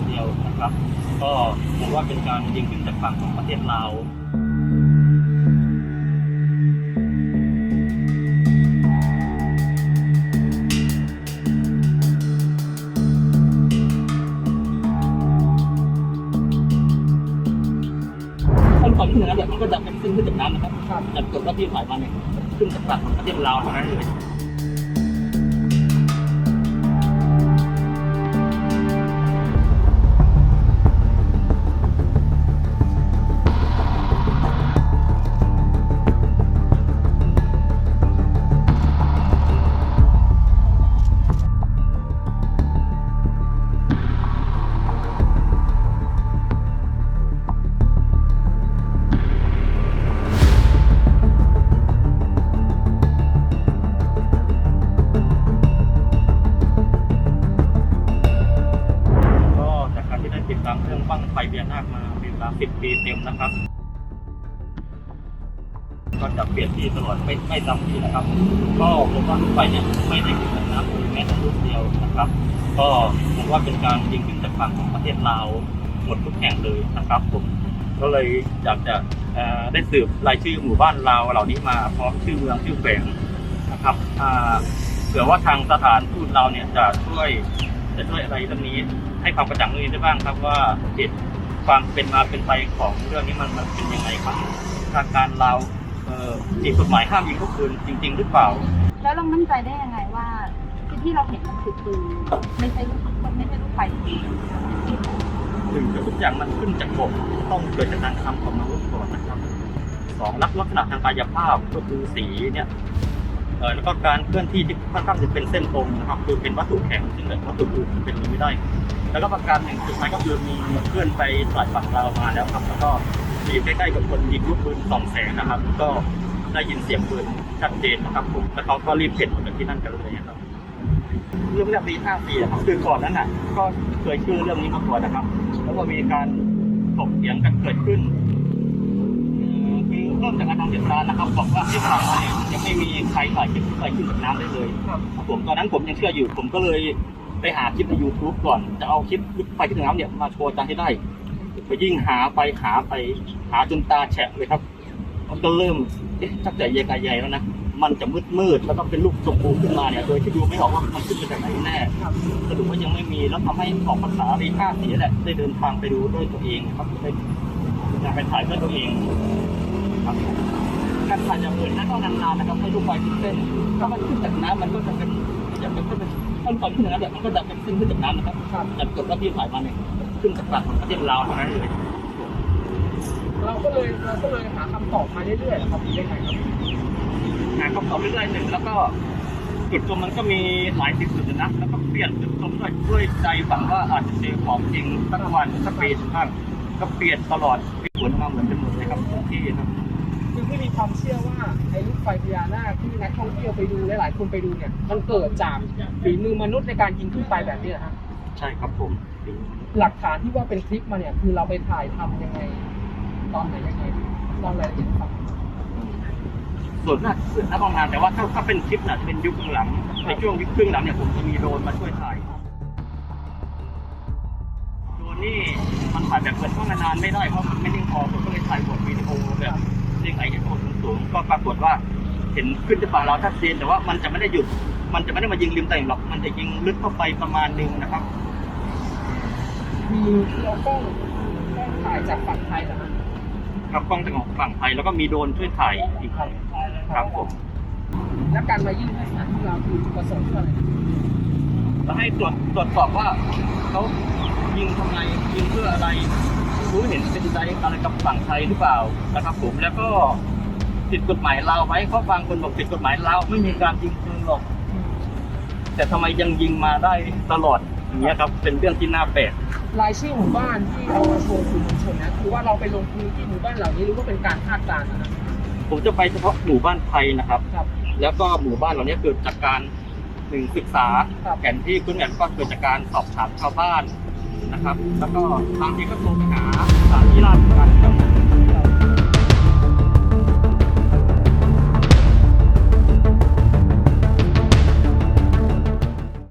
ูกเดียวนะครับ ก็ผมว่าเป็นการยิงขึ้นจากฝั่งของประเทศลาวขั้นตอนที่หนึ่งนั้นเนี่ยมันก็จะเป็นขึ้นขึ้นจากน้ำนะครับจากกดที่ถ่ายมาเนี่ยขึ้นจากฝั่งของประเทศลาวเท่านั้นเลย ญานาคมาเป็นเวลา10ปีเต็มนะครับ ก็จะเปลี่ยนที่ตลอดไม่ไม่ซ้ำที่นะครับ ก็ผมว่าลูกไฟเนี่ยไม่ได้ขึ้นจากน้ำเลยแม้แต่ลูกเดียวนะครับ ก็ผมว่าเป็นการยิงขึ้นจากฝั่งของประเทศลาวหมดทุกแห่งเลยนะครับผมก็เลยอยากจะได้สืบรายชื่อหมู่บ้านลาวเหล่านี้มาพร้อมชื่อเมืองชื่อแขวงนะครับเผื่อว่าทางสถานทูตเราเนี่ยจะช่วยจะช่วยอะไรเรื่องนี้ให้ความกระจ่างเรื่องนี้ได้บ้างครับว่าเหตุ ความเป็นมาเป็นไปของเรื่องนี้มันมันเป็นยังไงครับทางการเราเอ่อมีกฎหมายห้ามยิงลูกปืนจริง ๆ หรือเปล่า แล้วเรามั่นใจได้ยังไงว่าที่ที่เราเห็นมันคือปืนไม่ใช่ลูกมันไม่ใช่ลูกไฟจริงหนึ่งทุกอย่างมันขึ้นจากบกต้องเกิดจากการทำของมนุษย์ก่อนนะครับสองลักลักษณะทางกายภาพก็คือสีเนี่ยเออแล้วก็การเคลื่อนที่ที่ค่อนข้างจะเป็นเส้นตรงนะครับคือเป็นวัตถุแข็งซึ่งวัตถุอื่นเป็นไปไม่ได้ แล้วก็ประการหนึ่งสุดท้ายก็คือมีเพื่อนไปสายฝั่งเรามาแล้วครับ แล้วก็มีใกล้ๆกับคนยิงลูกปืนสองแสงนะครับ ก็ได้ยินเสียงปืนชัดเจนนะครับผมแล้วเขาก็รีบเก็บออกจากที่นั่นกันเลยครับเรื่องแรกปีห้าปีอะครับคือก่อนนั้นน่ะ ก็เคยชื่อเรื่องนี้มาก่อนนะครับ แล้วก็มีการถกเถียงกันเกิดขึ้นคือเริ่มจากการทำเจตนานะครับบอกว่าที่ผ่านมาเนี่ยยังไม่มีใครถ่ายคลิปใครขึ้นน้ำได้เลยครับผมตอนนั้นผมยังเชื่ออยู่ ผมก็เลย ไปหาคลิปใน YouTube ก่อน จะเอาคลิปไฟขึ้นจากน้ำเนี่ยมาโชว์อาจารย์ให้ได้ ไปยิ่งหาไปหาไปหาจนตาแฉะเลยครับ มันก็เริ่มเอ๊ะชักจะเยกายใหญ่แล้วนะ มันจะมืดมืดๆแล้วก็เป็นลูกชมพูขึ้นมาเนี่ย โดยที่ดูไม่ออกว่ามันขึ้นมาจากไหนแน่สรุปว่ายังไม่มี แล้วทำให้ออกภาษาในห้าสียแหละ ได้เดินทางไปดูด้วยตัวเองครับได้อยากไปถ่ายด้วยตัวเองครับการถ่ายจะเปิดหน้าต้องนานๆนะครับให้ลูไฟขึ้นเส้นถ้ามันขึ้นจากน้ำมันก็จะเป็น จะเป็นก็เป็นขั้นตอนขึ้นจากน้ำเนี่ยมันก็จะเป็นขึ้นขึ้นจากน้ำนะครับจากกดว่าที่ถ่ายมาเนี่ยขึ้นจากฝั่งของประเทศลาวเท่านั้นเลยเราก็เลยเราก็เลยหาคำตอบมาเรื่อยๆครับยังไงครับหาคำตอบเรื่อยๆหนึ่งแล้วก็จุดตรงมันก็มีหลายสิบจุดนะแล้วก็เปลี่ยนจุดตรงด้วยด้วยใจฝังว่าอาจจะเจอของจริงสักวันสักปีสักครั้งก็เปลี่ยนตลอดมีผลมาเหมือนกันหมดเลยครับทุกที่ครับ คือที่มีความเชื่อว่าไอ้ลูกไฟพญานาคที่นักท่องเที่ยวไปดูหลายๆคนไปดูเนี่ยมันเกิดจากฝีมือมนุษย์ในการยิงขึ้นไปแบบนี้นะฮะใช่ครับผมหลักฐานที่ว่าเป็นคลิปมาเนี่ยคือเราไปถ่ายทำยังไง ตอนไหนยังไงตอนรายละเอียดครับส่วนมากส่วนนักบางงานแต่ว่าถ้าถ้าเป็นคลิปน่ะจะเป็นยุคหลังในช่วงยุคครึ่งหลังเนี่ยผมจะมีโดรนมาช่วยถ่ายโดรนนี่มันถ่ายแบบเปิดกล้องนานๆไม่ได้เพราะมันไม่นิ่งพอผมก็เลยถ่ายบทวิดีโอแบบ เร่งไอเอสโอสูงๆก็ปรากฏว่า เห็นขึ้นจากฝั่งเราชัดเจนแต่ว่ามันจะไม่ได้หยุด มันจะไม่ได้มายิงริมตลิ่งหรอก มันจะยิงลึกเข้าไปประมาณหนึงนะครับมีเรากล้องกล้องถ่ายจากฝั่งไทยนะฮะครับกล้องจากของฝั่งไทยแล้วก็มีโดรนช่วยถ่ายอีกครับครับผมและการมายิงในสถานที่เราคือจุดประสงค์เพื่ออะไรแล้วให้ตรวจตรวจสอบว่าเขายิงทำไมยิงเพื่ออะไร รู้เห็นเป็นใจอะไรกับฝั่งไทยหรือเปล่านะครับผมแล้วก็ผิดกฎหมายลาวไว้เพราะบางคนบอกผิดกฎหมายลาวไม่มีการยิงปืนหรอก แต่ทำไมยังยิงมาได้ตลอดอย่างเงี้ยครับ เป็นเรื่องที่น่าแปลก รายชื่อหมู่บ้านที่เอามาโชว์สื่อมวลชนนะคือว่าเราไปลงพื้นที่หมู่บ้านเหล่านี้หรือว่าเป็นการคาดการณ์นะฮะผมจะไปเฉพาะหมู่บ้านไทยนะครับ ครับ แล้วก็หมู่บ้านเหล่านี้เกิดจากการหนึ่งศึกษาครับ แผนที่พื้นแผนก็เกิดจากการสอบถามชาวบ้าน นะครับ แล้วก็บางทีก็โทรไปหาสถานีราช